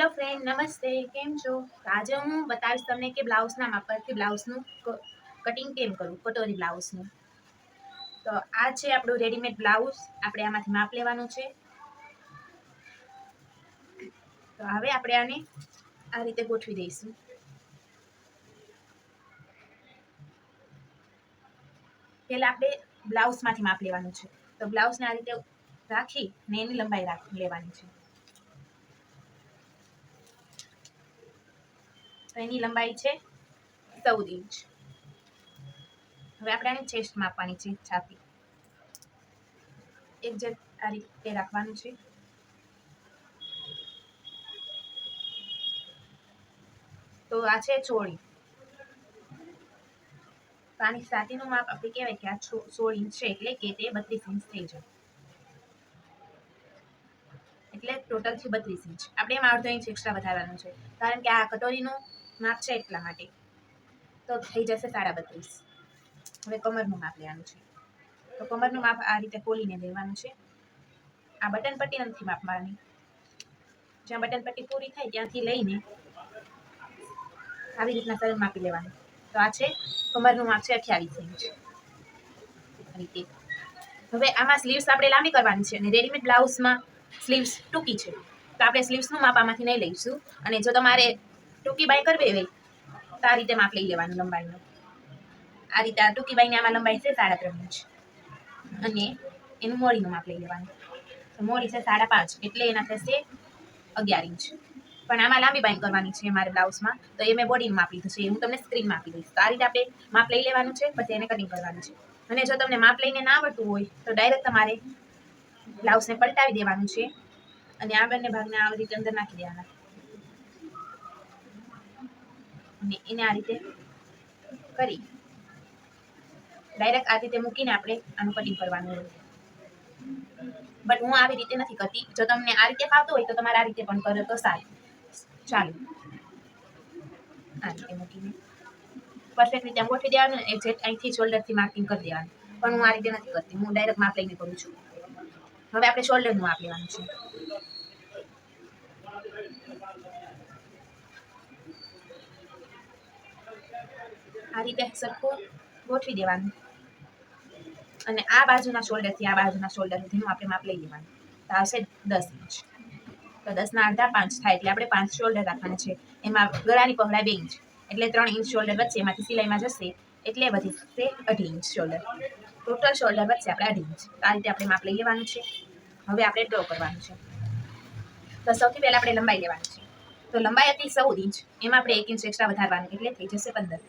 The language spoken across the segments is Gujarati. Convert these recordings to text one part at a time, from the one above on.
હેલો ફ્રેન્ડ, નમસ્તે. કેમ છો? આજે હું બતાવીશ તમને કે બ્લાઉઝના માપ પરથી બ્લાઉઝનું કટિંગ કેમ કરવું કટોરી બ્લાઉઝનું તો આ છે આપણું રેડીમેડ બ્લાઉઝ આપણે આમાંથી માપ લેવાનું છે. તો હવે આપણે આને આ રીતે ગોઠવી દઈશું. પહેલાં આપણે બ્લાઉઝમાંથી માપ લેવાનું છે. તો બ્લાઉઝને આ રીતે રાખી ને એની લંબાઈ રાખ, લેવાની છે. તો એની લંબાઈ છે ચૌદ ઇંચ. હવે આપણે આને ચેસ્ટ માપવાની છે છાતી એક જે આ રીતે રાખવાનું છે. તો આ છે ચોળી તો આની માપ આપણે કહેવાય કે આ સોળ ઇંચ છે એટલે કે તે બત્રીસ ઇંચ થઈ જાય. એટલે ટોટલ છે બત્રીસ ઇંચ. આપણે એમાં અડધો ઇંચ એક્સ્ટ્રા વધારવાનું છે. કારણ કે આ કટોરીનું માપ છે એટલા માટે. તો થઈ જશે સાડા બત્રીસ. હવે કમરનું માપ લેવાનું છે. તો કમરનું માપ આ રીતે ખોલીને લેવાનું છે. આ બટન પટ્ટી નથી માપવાની. જ્યાં બટન પટ્ટી પૂરી થાય ત્યાંથી લઈને આવી રીતના સરળ માપી લેવાનું. તો આ છે, કમરનું માપ છે અઠ્યાવીસ ઇંચ. રીતે. હવે આમાં સ્લીવ્સ આપણે લાંબી કરવાની છે અને રેડીમેડ બ્લાઉઝમાં સ્લીવ્સ ટૂંકી છે. તો આપણે સ્લીવ્સનું માપ આમાંથી નહીં લઈશું. અને જો તમારે ટૂંકી બાય કરવી એવી તો આ રીતે માપ લઈ લેવાનું લંબાઈનું. આ રીતે આ ટૂંકી બાઈને આમાં લંબાઈ છે સાડા ત્રણ ઇંચ. અને એનું મોડીનું માપ લઈ લેવાનું. તો મોડી છે સાડા પાંચ, એટલે એના થશે અગિયાર ઇંચ. પણ આમાં લાંબી બાઈન કરવાની છે મારે બ્લાઉઝમાં. તો એ મેં બોડીનું માપ લીધું છે એ હું તમને સ્ક્રીનમાં આપી દઈશ. તો આ રીતે આપણે માપ લઈ લેવાનું છે, પછી એને કટિંગ કરવાનું છે. અને જો તમને માપ લઈને ના આવડતું હોય, તો ડાયરેક્ટ તમારે બ્લાઉઝને પલટાવી દેવાનું છે. અને આ બંને ભાગને આવી રીતે અંદર નાખી દેવાના. અને એને આ રીતે કરી. ડાયરેક્ટ આ રીતે મૂકીને આપણે આનું કટિંગ કરવાનું હોય. બટ હું આવી રીતે નથી કરતી. જો તમને આ રીતે ફાવતું હોય તો તમારે આ રીતે પણ કરો તો સારું. ચાલો. આ રીતે મૂકીને પરફેક્ટ રીતે ગોઠવી દેવાનું. એક્ઝેક્ટ અહીંથી શોલ્ડરથી માર્કિંગ કરી દેવાનું. પણ હું આ રીતે નથી કરતી. હું ડાયરેક્ટ માપ લઈને કરું છું. હવે આપણે શોલ્ડરનું માપ લેવાનું છે. આ રીતે સરખું ગોઠવી દેવાનું. અને આ બાજુના શોલ્ડરથી આ બાજુના શોલ્ડર સુધીનું આપણે માપ લઈ લેવાનું. તો આવશે દસ ઇંચ તો દસના અડધા પાંચ થાય એટલે આપણે પાંચ શોલ્ડર રાખવાના છે. એમાં ગળાની પહોળાઈ બે ઇંચ એટલે ત્રણ ઇંચ શોલ્ડર વચ્ચે એમાંથી સિલાઈમાં જશે એટલે વધી જશે અઢી ઇંચ શોલ્ડર ટોટલ શોલ્ડર વચ્ચે આપણે અઢી ઇંચ આ રીતે આપણે માપ લઈ લેવાનું છે. હવે આપણે ડ્રો કરવાનું છે. તો સૌથી પહેલાં આપણે લંબાઈ લેવાની છે. તો લંબાઈ હતી ચૌદ ઇંચ એમાં આપણે એક ઇંચ એક્સ્ટ્રા વધારવાનું એટલે થઈ જશે પંદર.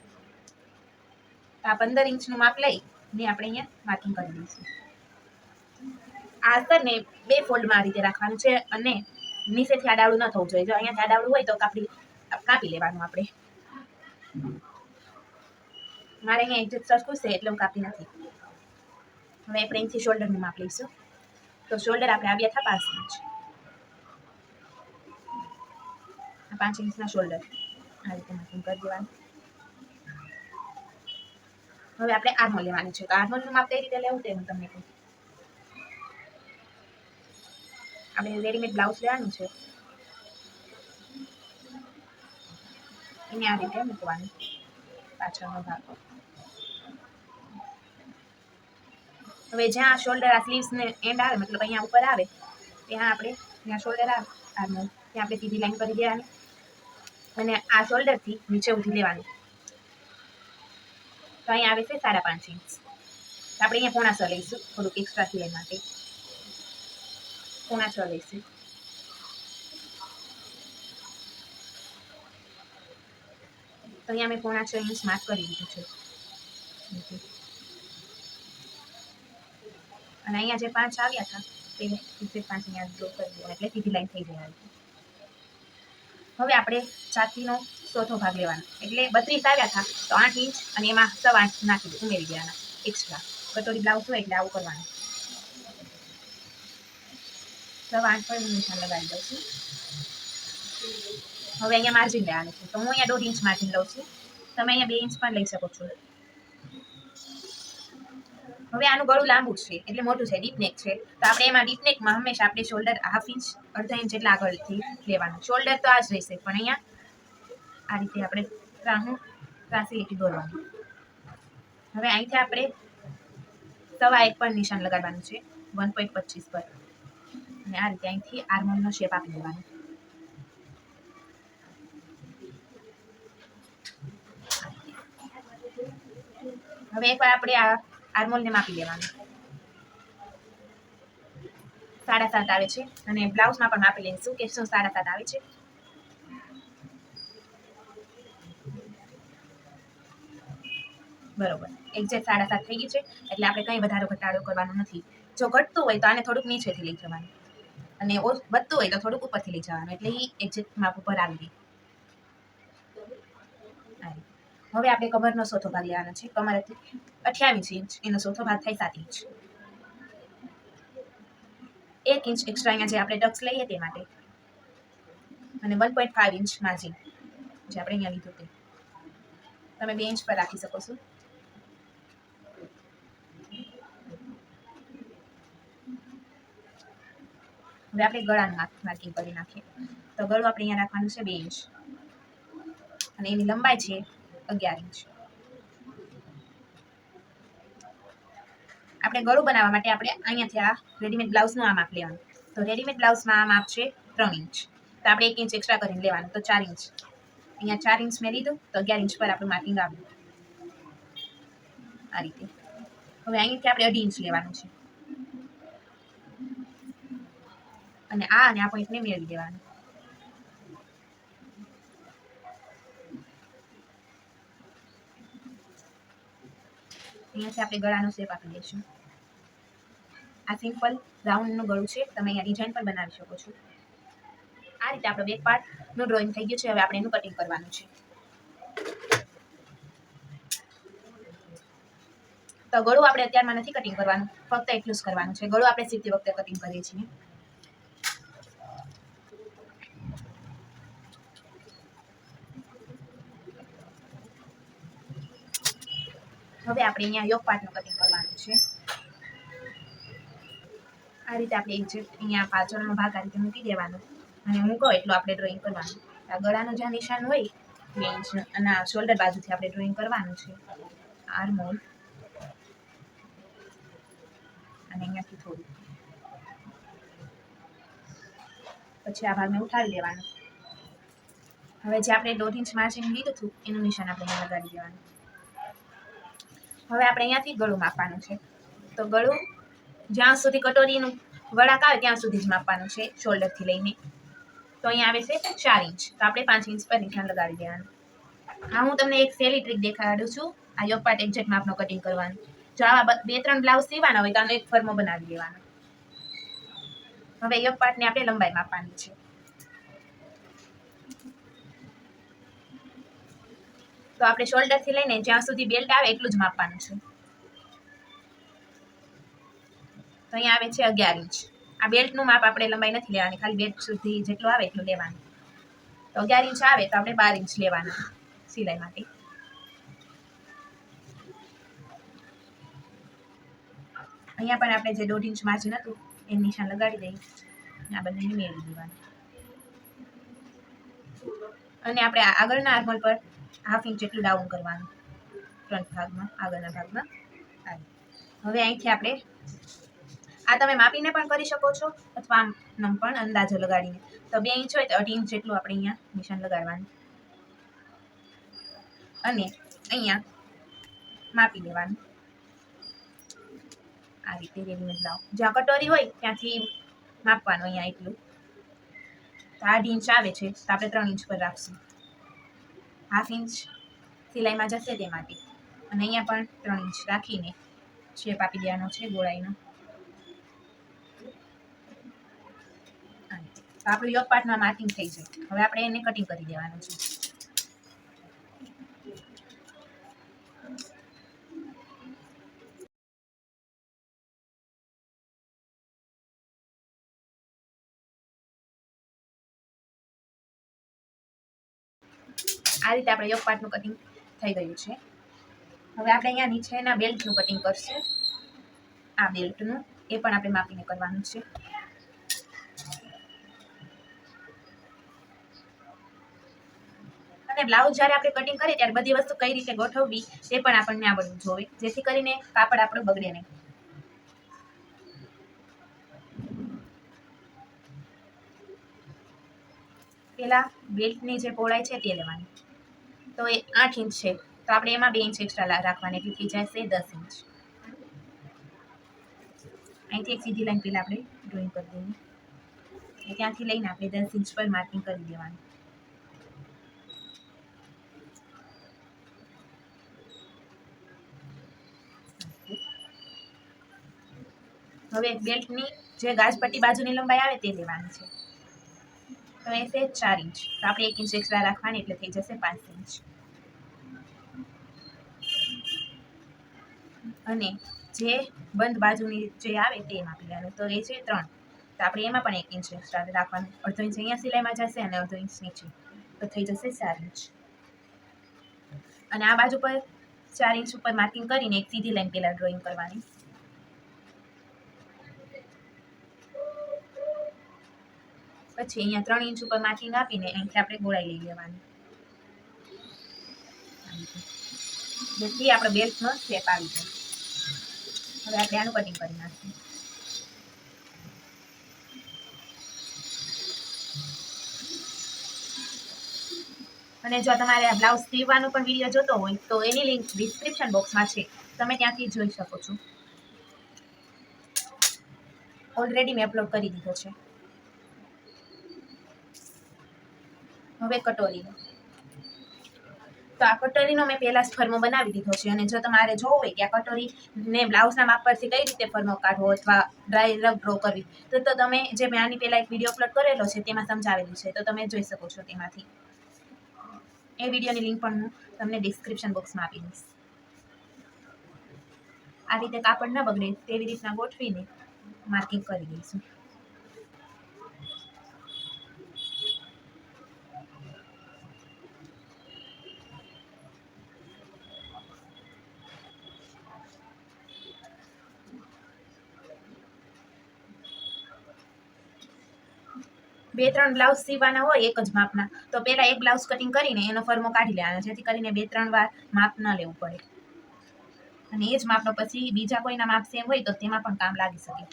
તો આ પંદર ઇંચનું માપ લઈ ને આપણે અહીંયા માર્કિંગ કરી દઈશું. આ અસ્તરને બે ફોલ્ડમાં આ રીતે રાખવાનું છે અને નીચેથી આડાવડું ન થવું જોઈએ. જો અહીંયાથી આડાવડું હોય તો કાપી કાપી લેવાનું આપણે. મારે અહીંયા એક્ઝેક્ટ સરખું છે એટલે હું કાપી નથી. હવે આપણે અહીંથી શોલ્ડરનું માપ લઈશું. તો શોલ્ડર આપણે આવ્યા હતા પાંચ ઇંચ. પાંચ ઇંચના શોલ્ડર આ રીતે માર્કિંગ કરી દેવાનું. હવે આપણે આર્મો લેવાનું છે. તો આર્મોલનું માપ કઈ રીતે લેવું તે હું તમને કહું. આપણે રેડીમેડ બ્લાઉઝ લેવાનું છે. એને આ રીતે મૂકવાનું પાછળનો ભાગ. હવે જ્યાં શોલ્ડર આ સ્લીવ્સને એન્ડ આવે, મતલબ અહીંયા ઉપર આવે, ત્યાં આપણે, ત્યાં શોલ્ડર આવે ત્યાં આપણે સીધી લાઈન કરી દેવાની. અને આ શોલ્ડરથી નીચે ઉધી લેવાની. તો અહીંયા આવે છે સાડા પાંચ ઇંચ આપણે અહીંયા પોણા લઈશું, થોડુંક એક્સ્ટ્રા સિલાઈ માટે. પોણા છ લઈશું. તો અહીંયા મેં પોણા છ ઇંચ માર્ક કરી દીધું છે. અને અહીંયા જે પાંચ આવ્યા હતા, તે પાંચ અહીંયા ડ્રો કરી દેવા એટલે સીધી લાઈન થઈ જાય હવે આપણે છાતીનો ચોથો ભાગ લેવાનો. એટલે બત્રીસ આવ્યા હતા, તો આઠ ઇંચ અને એમાં સવા આઠ નાખી ઉમેરી દેવાના. એક્સ્ટ્રા કટોરી બ્લાઉઝ હોય એટલે આવું કરવાનું. સવા આઠ હું નિશાન લગાવી દઉં છું. હવે અહીંયા માર્જિન લેવાનું છે. તો હું અહીંયા દોઢ ઇંચ માર્જિન લઉં છું. તમે અહીંયા બે ઇંચ પણ લઈ શકો છો. હવે આનું ગળું લાંબુ છે, એટલે મોટું છે ડીપ નેક છે. તો આપણે એમાં ડીપ નેકમાં હંમેશા આપણે શોલ્ડર હાફ ઇંચ અડધા ઇંચ જેટલા આગળથી લેવાનું. શોલ્ડર તો આ જ રહેશે, પણ અહીંયા આ રીતે આપણે ત્રાહું, ત્રાસી લીટી દોરવાનું. હવે અહીંથી આપણે સવા એક પર નિશાન લગાડવાનું છે વન પોઈન્ટ પચીસ પર. અને આ રીતે અહીંથી આર્મોનનો શેપ આપી દેવાનો. હવે એકવાર આપણે આ આર્મોલને માપી લેવાનું. સાડા સાત આવે છે. અને બ્લાઉઝમાં પણ માપી લઈશું કે શું સાડા સાત આવે છે. બરોબર. એક્ઝેક્ટ સાડા સાત થઈ ગઈ છે. એટલે આપણે કંઈ વધારો ઘટાડો કરવાનો નથી. જો ઘટતું હોય તો આને થોડુંક નીચેથી લઈ જવાનું. અને વધતું હોય તો થોડુંક ઉપરથી લઈ જવાનું. એટલે એ એક્ઝેક્ટ માપ ઉપર આવી ગઈ. હવે આપણે કમરનો ચોથો ભાગ લેવાનો છે. કમરથી અઠ્યાવીસ ઇંચ, એનો ચોથો ભાગ થાય સાત ઇંચ. એક ઇંચ એક્સ્ટ્રા અહીંયા જે આપણે ટક્સ લઈએ તે માટે. અને one point five inch margin જે આપણે અહીંયા લીધું તે. તમે બે ઇંચ પર રાખી શકો છો. હવે આપણે ગળાનું માર્ક- માર્કિંગ કરી નાખીએ. તો ગળું આપણે અહીંયા રાખવાનું છે બે ઇંચ. અને એની લંબાઈ છે અગિયાર ઇંચ. આપણે ગળું બનાવવા માટે આપણે અહીંયાથી આ રેડીમેડ બ્લાઉઝનું આ માપ લેવાનું. તો રેડીમેડ બ્લાઉઝમાં આ માપ છે ત્રણ ઇંચ. તો આપણે એક ઇંચ એક્સ્ટ્રા કરીને લેવાનું. તો ચાર ઇંચ. અહીંયા ચાર ઇંચ મેં લીધું. તો અગિયાર ઇંચ પર આપણું માર્કિંગ આવ્યું. આ રીતે. હવે અહીંયાથી આપણે અઢી ઇંચ લેવાનું છે. અને આ અને આ પોઈન્ટને મેળવી દેવાનું. અહીંયાથી આપણે ગળાનો શેપ આપી દઈશું. આ સિમ્પલ રાઉન્ડનું ગળું છે. તમે અહીંયા ડિઝાઇન પણ બનાવી શકો છો. આ રીતે આપણો બેક પાર્ટનું ડ્રોઈંગ થઈ ગયું છે. હવે આપણે એનું કટિંગ કરવાનું છે. તો ગળું આપણે અત્યારમાં નથી કટિંગ કરવાનું. ફક્ત એટલું જ કરવાનું છે. ગળું આપણે સીધી વખતે કટિંગ કરીએ છીએ. હવે આપણે અહીંયા યોગ પાર્ટનું કટિંગ કરવાનું છે. આ રીતે આપણે એક્ઝેક્ટ અહીંયા પાછળનો ભાગ આ રીતે મૂકી દેવાનો. અને હું કહું એટલું આપણે ડ્રોઈંગ કરવાનું. આ ગળાનું જ્યાં નિશાન હોય અને શોલ્ડર બાજુથી આપણે ડ્રોઈંગ કરવાનું છે. આર્મોલ અને અહીંયાથી થોડું. પછી આ ભાગને ઉઠાવી લેવાનો હવે જે આપણે દોઢ ઇંચ માર્જિન લીધું હતું, એનું નિશાન આપણે લગાડી દેવાનું. હવે આપણે અહીંયાથી ગળું માપવાનું છે. તો ગળું જ્યાં સુધી કટોરીનું વળાક આવે ત્યાં સુધી જ માપવાનું છે શોલ્ડરથી લઈને. તો અહીંયા આવે છે ચાર ઇંચ. તો આપણે પાંચ ઇંચ પર નિશાન લગાડી દેવાનું. હા, હું તમને એક સેલી ટ્રીક દેખાડું છું. આ યોગપાટ એક્ઝેક્ટ માપનો કટિંગ કરવાનું. જો આવા બે ત્રણ બ્લાઉઝ સીવાના હોય તો એક ફર્મો બનાવી દેવાનો. હવે યોગપાટને આપણે લંબાઈ માપવાની છે. તો આપણે શોલ્ડરથી લઈને જ્યાં સુધી બેલ્ટ આવે એટલું જ માપવાનું છે. તો અહીંયા આવે છે અગિયાર ઇંચ. આ બેલ્ટનું માપ આપણે લંબાઈ નથી લેવાની, ખાલી બેલ્ટ સુધી જેટલું આવે એટલું લેવાનું. તો અગિયાર ઇંચ આવે તો આપણે બાર ઇંચ લેવાના સિલાઈ માટે. અહીંયા પણ આપણે જે દોઢ ઇંચ માર્જિન હતું, એ નિશાન લગાડી દઈએ. આ બંનેને મેળવી દેવાનું. અને આપણે આગળના આર્મલ પર હાફ ઇંચ જેટલું ડાઉન કરવાનું? ફ્રન્ટ ભાગમાં, આગળના ભાગમાં. આ હવે અહીંથી આપણે આ તમે માપીને પણ કરી શકો છો, અથવા આમ નમ પણ અંદાજો લગાડીને. તો બે ઇંચ હોય તો અઢી ઇંચ જેટલું આપણે અહીંયા નિશાન લગાડવાનું. અને અહીંયા માપી લેવાનું. આ રીતે રેડીમેડ લાવો જ્યાં કટોરી હોય ત્યાંથી માપવાનું અહીંયા એટલું. તો અઢી ઇંચ આવે છે, તો આપણે ત્રણ ઇંચ પર રાખશું. હાફ ઇંચ સિલાઈમાં જશે તે માટે. અને અહીંયા પણ ત્રણ ઇંચ રાખીને શેપ આપી દેવાનો છે, ગોળાઈનો. તો આપણું યોગ માર્કિંગ થઈ જાય. હવે આપણે એને કટિંગ કરી દેવાનું છે. આ રીતે આપણે યોગ પાર્ટનું કટિંગ થઈ ગયું છે. હવે આપણે અહીંયા નીચેના બેલ્ટનું કટિંગ કરશું. આ બેલ્ટનું એ પણ આપણે માપીને કરવાનું છે. અને બ્લાઉઝ જ્યારે આપણે કટિંગ કરીએ ત્યારે બધી વસ્તુ કઈ રીતે ગોઠવવી, તે પણ આપણને આવડવું જોઈએ જેથી કરીને કાપડ આપણું બગડે નહીં. પેલા બેલ્ટની જે પહોળાઈ છે તે લેવાની. તો એ આઠ ઇંચ છે. તો આપણે એમાં બે ઇંચ એક્સ્ટ્રા રાખવાની. એટલે થઈ જશે દસ ઇંચ. અહીંથી એક સીધી લાઈન પહેલાં આપણે ડ્રોઈંગ કરી દેવી ત્યાંથી લઈને આપણે દસ ઇંચ પર માર્કિંગ કરી દેવાનું. હવે બેલ્ટની જે ગાજપટ્ટી બાજુની લંબાઈ આવે તે લેવાની છે. તો એ છે ચાર ઇંચ. તો આપણે એક ઇંચ એક્સ્ટ્રા રાખવાની એટલે થઈ જશે પાંચ ઇંચ. અને જે બંધ બાજુની જે આવે તે એમાં પીવાનું તો એ છે ત્રણ. તો આપણે એમાં પણ એક ઇંચ એક્સ્ટ્રા રાખવાનું. અડધો ઇંચ અહીંયા સિલાઈમાં જશે અને અડધો ઇંચ નીચે. તો થઈ જશે ચાર ઇંચ. અને આ બાજુ પર ચાર ઇંચ ઉપર માર્કિંગ કરીને એક સીધી લાઈન પહેલાં ડ્રોઈંગ કરવાની. પછી અહીંયા ત્રણ ઇંચ ઉપર માર્કિંગ આપીને અહીંથી આપણે ગોળાઈ લઈ લેવાની. જેથી આપણે બેલ્ટનો શેપ આવી જાય. હવે આપણે આનું કટિંગ કરી નાખીએ. અને જો તમારે આ બ્લાઉઝ સીવવાનો પણ વીડિયો જોતો હોય, તો એની લિંક ડિસ્ક્રિપ્શન બોક્સમાં છે. તમે ત્યાંથી જોઈ શકો છો. ઓલરેડી મેં અપલોડ કરી દીધો છે. હવે કટોરીનો. તો આ કટોરીનો મેં પહેલાં જ ફર્મો બનાવી દીધો છે અને જો તમારે જોવું હોય કે આ કટોરીને બ્લાઉઝના માપ પરથી કઈ રીતે ફર્મો કાઢવો અથવા ડ્રાય રફ ડ્રો કરવી, તો તો તમે જે મેં આની પહેલાં એક વીડિયો અપલોડ કરેલો છે તેમાં સમજાવેલું છે. તો તમે જોઈ શકો છો તેમાંથી. એ વિડીયોની લિંક પણ હું તમને ડિસ્ક્રિપ્શન બોક્સમાં આપી દઈશ. આ રીતે કાપડ ન બગડે તેવી રીતના ગોઠવીને માર્કિંગ કરી દઈશું. બે ત્રણ બ્લાઉઝ સીવવાના હોય એક જ માપના, તો પહેલાં એક બ્લાઉઝ કટિંગ કરીને એનો ફર્મો કાઢી લેવાનો, જેથી કરીને બે ત્રણ વાર માપ ન લેવું પડે. અને એ જ માપનો પછી બીજા કોઈના માપ સેમ હોય તો તેમાં પણ કામ લાગી શકે.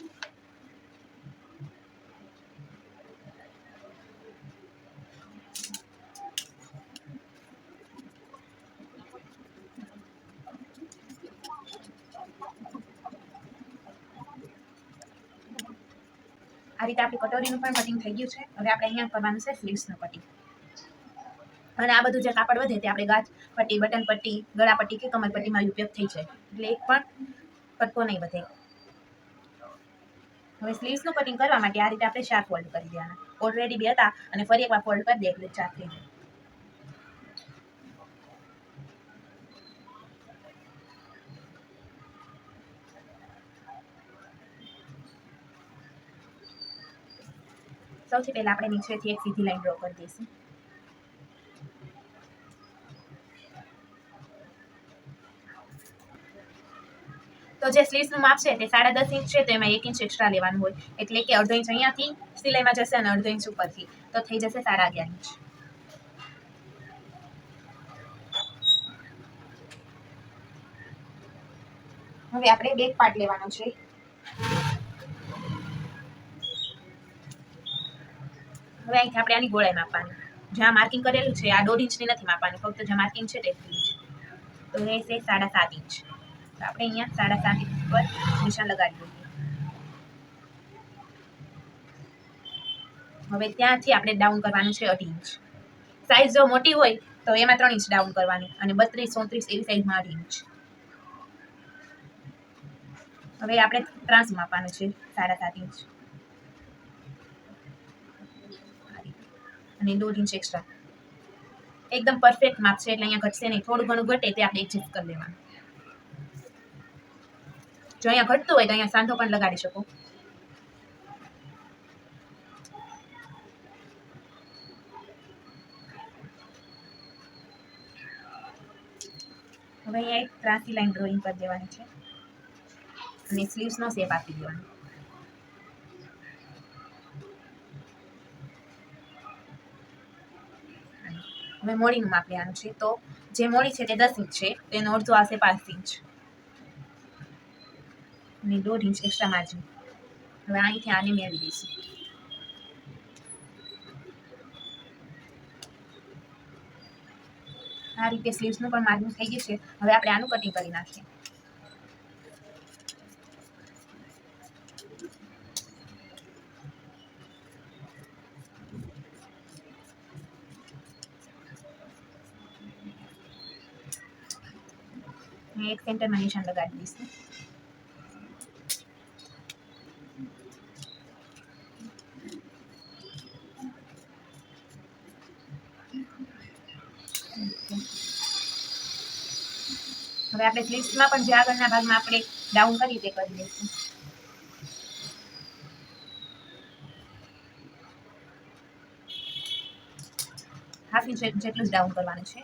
આ રીતે આપણી કટોરીનું પણ કટિંગ થઈ ગયું છે. હવે આપણે અહીંયા કરવાનું છે સ્લીવ્સનું કટિંગ અને આ બધું જે કાપડ વધે તે આપણે ગાજ પટ્ટી, બટન પટ્ટી, ગળા કે કમર પટ્ટીમાં ઉપયોગ થઈ જાય. એટલે એક પણ કટકો નહીં વધે. હવે સ્લીવ્સનું કટિંગ કરવા માટે આ રીતે આપણે ચાર ફોલ્ડ કરી દેવાના. ઓલરેડી બે હતા અને ફરી એકવાર ફોલ્ડ કરી દે એટલે ચાર થઈ જાય. સૌથી પહેલાં આપણે નીચેથી એક સીધી લાઈન ડ્રો કરી દઈશું. તો જે સ્લીવ્સનું માપ છે તે સાડા દસ ઇંચ છે, તો એમાં એક ઇંચ એક્સ્ટ્રા લેવાનું હોય. એટલે કે અડધો ઇંચ અહીંયાથી સિલાઈમાં જશે અને અડધો ઇંચ ઉપરથી. તો થઈ જશે સાડા અગિયાર ઇંચ હવે આપણે બેક પાર્ટ લેવાનો છે. હવે અહીંથી આપણે આની ગોળાઈ માપવાની. જ્યાં માર્કિંગ કરેલું છે, આ દોઢ ઇંચની નથી માપવાની, ફક્ત જ્યાં માર્કિંગ છે તે ઇંચ. તો એ છે સાડા સાત ઇંચ. તો આપણે અહીંયા સાડા સાત ઇંચ પર નિશાન લગાડી દઈએ હવે ત્યાંથી આપણે ડાઉન કરવાનું છે અઢી ઇંચ. સાઇઝ જો મોટી હોય, તો એમાં ત્રણ ઇંચ ડાઉન કરવાની અને બત્રીસ, ચોત્રીસ એવી સાઇઝમાં અઢી ઇંચ. હવે આપણે ત્રાસ માપવાનું છે સાડા સાત ઇંચ. અને દોઢ એક્સ્ટ્રા એકદમ પરફેક્ટ માપ છે, એટલે અહીંયા ઘટશે નહીં. થોડું ઘણું ઘટે તે આપણે એડજસ્ટ કરી લેવાનું. જો અહીંયા ઘટતું હોય તો અહીંયા સાંધો પણ લગાડી શકો. હવે અહીંયા એક ત્રાસી લાઈન ડ્રોઈંગ કરી દેવાની છે. અને સ્લીવ્સનો શેપ આપી દેવાનો. હવે માપ લેવાનું છે. તો જે મોડી છે તે દસ ઇંચ છે. તેનો અડધો આવશે પાંચ ઇંચ. અને દોઢ ઇંચ એક્સ્ટ્રા માર્જિન હવે અહીંથી આને મેળવી દઈશું. આ રીતે સ્લીવ્સનું પણ માર્જિન થઈ ગયું છે. હવે આપણે આનું કટિંગ કરી નાખીએ. અહીં એક સેન્ટરમાં નિશાન લગાડી દઈશું હવે આપણે સ્લીવ્સમાં પણ જે આગળના ભાગમાં આપણે ડાઉન કરી તે કરી દઈશું હાફ જેટલું જ ડાઉન કરવાનું છે.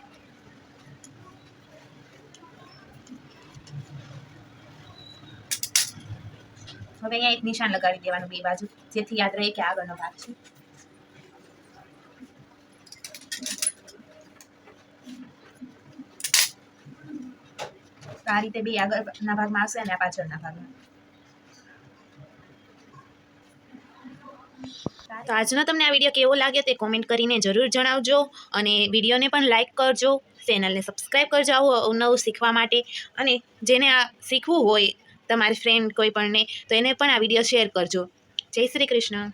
હવે અહીંયા એક નિશાન લગાડી દેવાનું બે બાજુ, જેથી યાદ રહે કે આગળનો ભાગ છે. આ રીતે બે આગળના ભાગમાં આવશે અને આ પાછળના ભાગમાં. તો આજનો તમને આ વીડિયો કેવો લાગ્યો તે કોમેન્ટ કરીને જરૂર જણાવજો અને વિડીયોને પણ લાઇક કરજો. ચેનલને સબસ્ક્રાઈબ કરજો આવું નવું શીખવા માટે અને જેને આ શીખવું હોય તમારી ફ્રેન્ડ કોઈ પણને તો એને પણ આ વીડિયો શેર કરજો. જય શ્રી કૃષ્ણ.